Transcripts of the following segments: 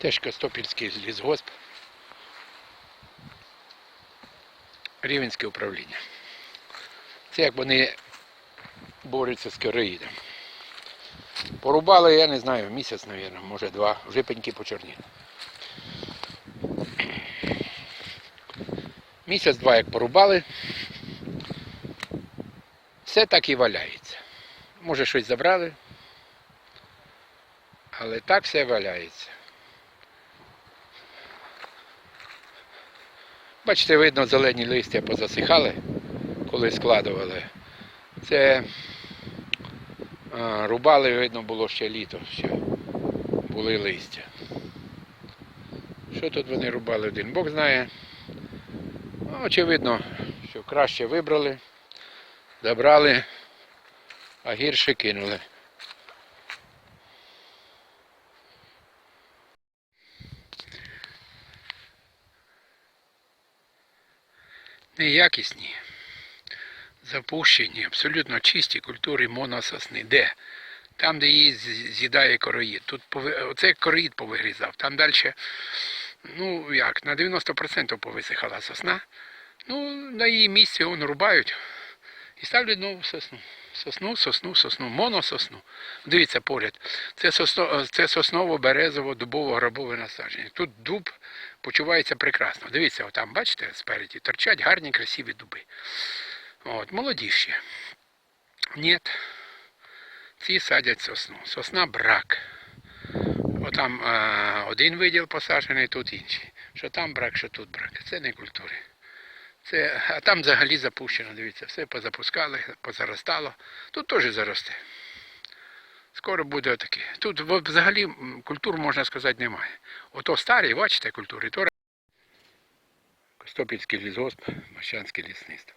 Теж Костопільський лісгосп. Рівенське управління. Це як вони борються з кероїдом. Порубали, я не знаю, місяць, мабуть, може два, вже пеньки почорніли. Місяць-два як порубали, все так і валяється. Може щось забрали, але так все валяється. Бачите, видно, зелені листя позасихали, коли складували. Це рубали, видно, було ще літо, ще були листя. Що тут вони рубали один? Бог знає. Ну, Очевидно, що краще вибрали, забрали, а гірше кинули. Неякісні, запущені, абсолютно чисті культури монососни. Де? Там, де її з'їдає короїд. Тут оце короїд повигрізав. Там далі, ну як, на 90% повисихала сосна. Ну, на її місці вон рубають і ставлять нову сосну. Сосну, сосну, сосну, монососну. Дивіться поряд. Це, сосно, це сосново-березово-дубово-грабове насадження. Тут дуб почувається прекрасно. Дивіться, отам, бачите, спереді торчать гарні, красиві дуби. От, молоді ще. Ні. Ці садять сосну. Сосна брак. Отам а, один виділ посаджений, тут інший. Що там брак, що тут брак. Це не культури. Це, а там взагалі запущено, дивіться, все позапускали, позаростало. Тут теж заросте. Скоро буде отаке. Тут взагалі культур, можна сказати, немає. Ото старі, бачите, культури, то Костопільський лісгосп, Мощанське лісництво.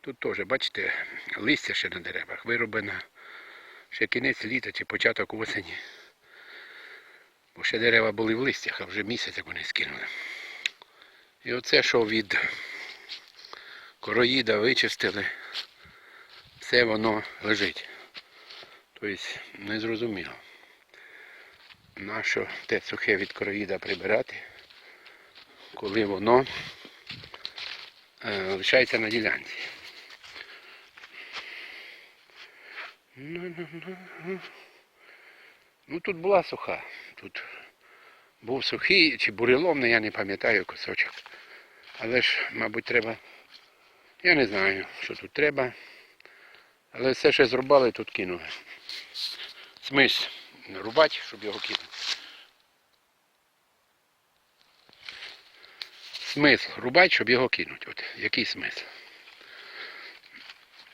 Тут теж, бачите, листя ще на деревах вироблено. Ще кінець літа чи початок осені. Бо ще дерева були в листях, а вже місяць як вони скинули. І оце, що від короїда вичистили, все воно лежить. Тобто незрозуміло. Нащо те сухе від короїда прибирати, коли воно е, лишається на ділянці. Ну тут була суха. Тут був сухий чи буреломний, я не пам'ятаю кусочок. Але ж, мабуть, треба. Я не знаю, що тут треба. Але все, що зрубали, тут кинули. Смис рубати, щоб його кинути. Смисл рубати, щоб його кинути. От який смисл?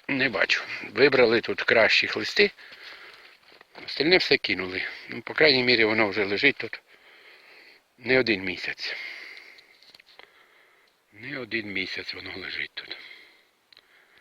Не бачу. Вибрали тут кращі листи. Остальне все кинули. Ну, по крайній мірі, воно вже лежить тут не один місяць. Не один місяць воно лежить тут.